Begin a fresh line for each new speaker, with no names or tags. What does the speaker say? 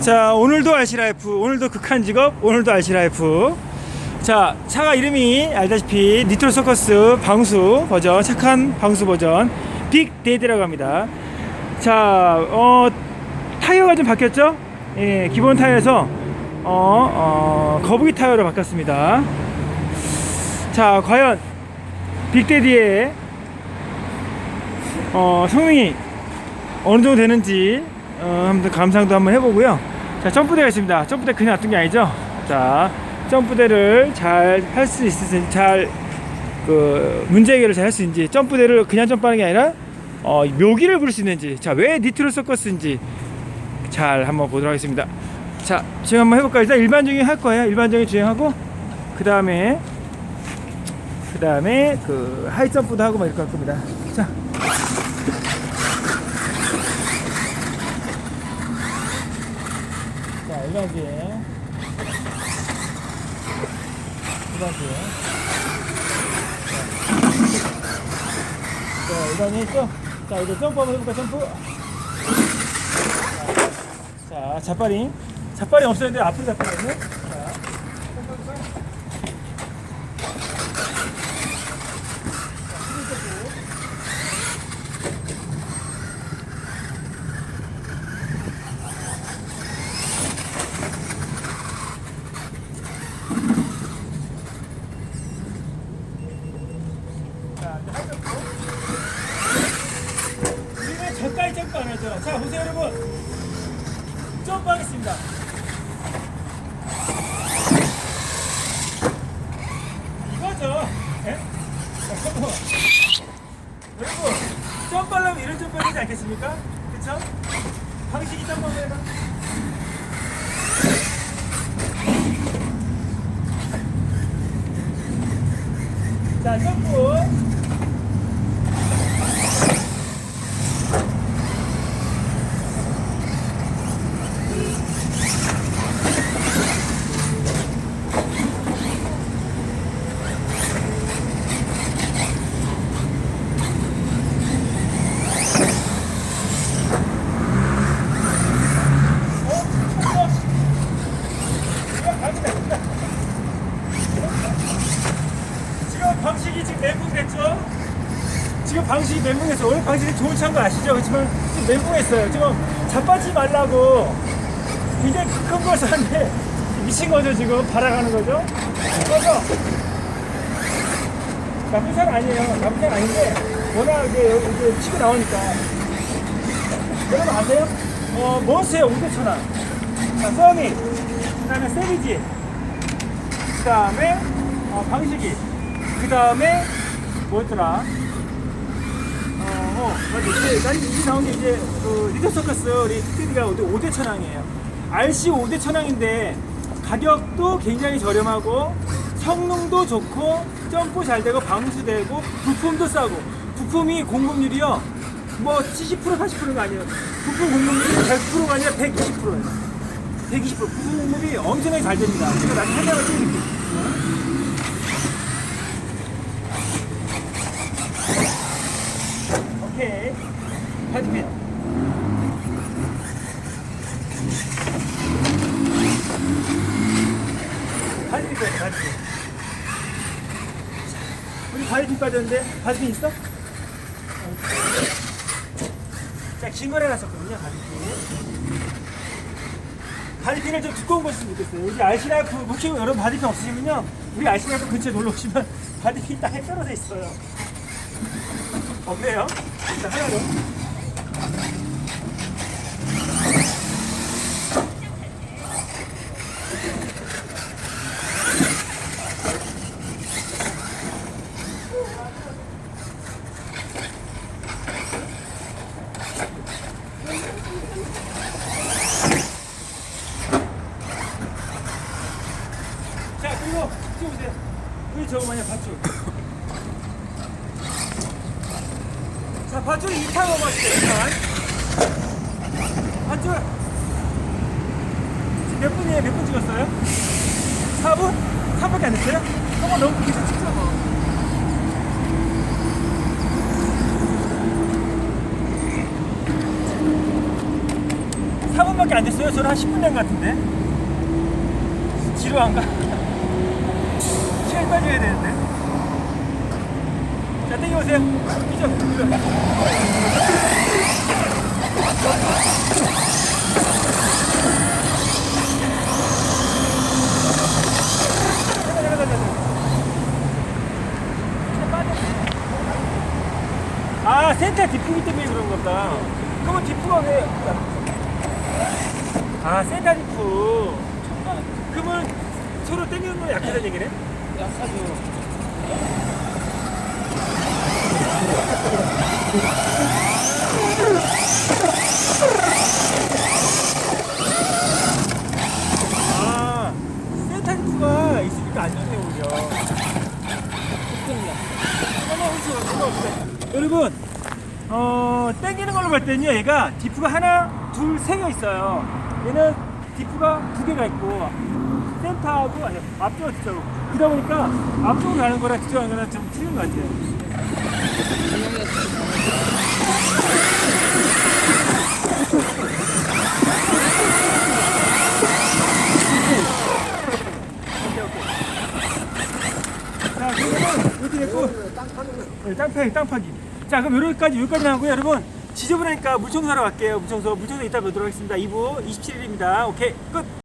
자 오늘도 RC라이프 오늘도 극한 직업 오늘도 RC라이프. 자 차가 이름이 알다시피 니트로 서커스 방수 버전 착한 방수 버전 빅데이드라고 합니다. 자 어, 타이어가 좀 바뀌었죠? 예 기본 타이어에서 어, 어, 거북이 타이어로 바뀌었습니다. 자 과연 빅데디의 어, 성능이 어느 정도 되는지 어, 한번 감상도 한번 해보고요. 자, 점프대가 있습니다. 점프대 그냥 놔둔 게 아니죠. 자, 점프대를 잘 할 수 있으신지, 잘, 그, 문제 해결을 잘 할 수 있는지, 점프대를 그냥 점프하는 게 아니라, 어, 묘기를 부를 수 있는지, 자, 왜 니트로 서커스인지 잘 한번 보도록 하겠습니다. 자, 지금 한번 해볼까요? 일단 일반적인 할 거예요. 일반적인 주행하고, 그 다음에, 그 다음에, 그, 하이 점프도 하고 막 이렇게 할 겁니다. 자, 자, 일반주행. 일반주행. 자, 일반주행 했죠? 자, 이제 점프 한번 해볼까, 점프? 자, 자, 자빠링. 자빠링 없었는데 앞으로 자빠링네. 자, 점프 해볼까? 자. 우리는 저까지 점프 안 하죠. 자, 보세요, 여러분. 점프 하겠습니다. 이거죠. 예? 자, 점프. 여러분, 점프하려면 이런 점프 해야 되지 않겠습니까? 그쵸? 방식이 점프 한번 해봐. 자, 점프. 지금 방식이 지금 멘붕됐죠? 지금 방식이 멘붕했어요. 원래 방식이 좋은 차인 거 아시죠? 그렇지만 지금 멘붕했어요. 지금 자빠지 말라고 굉장히 큰 걸 샀는데 미친 거죠 지금 발아가는 거죠? 그래서 나쁜 차는 아니에요. 나쁜 차는 아닌데 워낙 이렇게 치고 나오니까 여러분 아세요? 어 몬스의 5대 천왕 자 써니 그 다음에 세비지 그 다음에 어, 방식이 그 다음에 뭐였더라 맞아 이제 난 이게 나온 게 이제 그 리더 서커스 우리 특디가 5대 천왕이에요. RC 5대 천왕인데 가격도 굉장히 저렴하고 성능도 좋고 점프 잘 되고 방수되고 부품도 싸고 부품이 공급률이요. 뭐 70% 80%가 아니에요. 부품 공급률이 100%가 아니라 120%예요. 120% 부품 공급이 엄청나게 잘 됩니다. 제가 나중에 설명을 드릴게요 오케이 헤드핀 바디핀 빼 바디핀 우리 바디핀 빠졌는데 바디핀 있어? 자, 긴 거래 놨었거든요, 바디핀. 바디핀을 좀 두꺼운 거 쓰면 좋겠어요. 여기 RC라이프, 혹시 여러분 바디핀 없으시면요, 우리 RC라이프 근처에 놀러 오시면 바디핀 땅에 떨어져 있어요. 없네요. 일단 하나 더. 자, 그리고 찍어보세요. 우리 저거 뭐냐, 밧줄. 자, 밧줄이 2탄 넘어왔어요, 2탄. 밧줄. 지금 몇 분이에요? 몇 분 찍었어요? 4분? 3분밖에 안 됐어요? 한번 너무 계속 찍죠, 뭐. 4분밖에 안 됐어요. 저는 한 10분 된 것 같은데. 지루한가? 빨리 해야 되는데. 자, 땡겨보세요. 잠깐. 아, 센터 디프기 때문에 그런 거다. 그러면 디프가 왜? 아, 센터 디프. 그러면 서로 땡기는 거 약하다는 얘기네?
약하죠.
아, 디프가 있으니까 안 좋네, 오히려.
좋습니다.
상관없어요, 상관없어요. 여러분, 어, 땡기는 걸로 볼 때는요, 얘가 디프가 하나, 둘, 세 개 있어요. 얘는 디프가 두 개가 있고, 센터하고, 아니, 앞쪽과 뒤쪽으로. 그러다 보니까 앞쪽으로 가는 거랑 뒤쪽으로 가는 거랑 좀 틀린 것 같아요. 자, 그러면 이렇게 됐고, 네, 땅 파기, 땅 파기. 자, 그럼 여기까지, 여기까지 하고요, 여러분. 지저분하니까 물청소하러 갈게요. 물청소. 물청소 이따 뵙도록 하겠습니다. 2부 27일입니다. 오케이, 끝!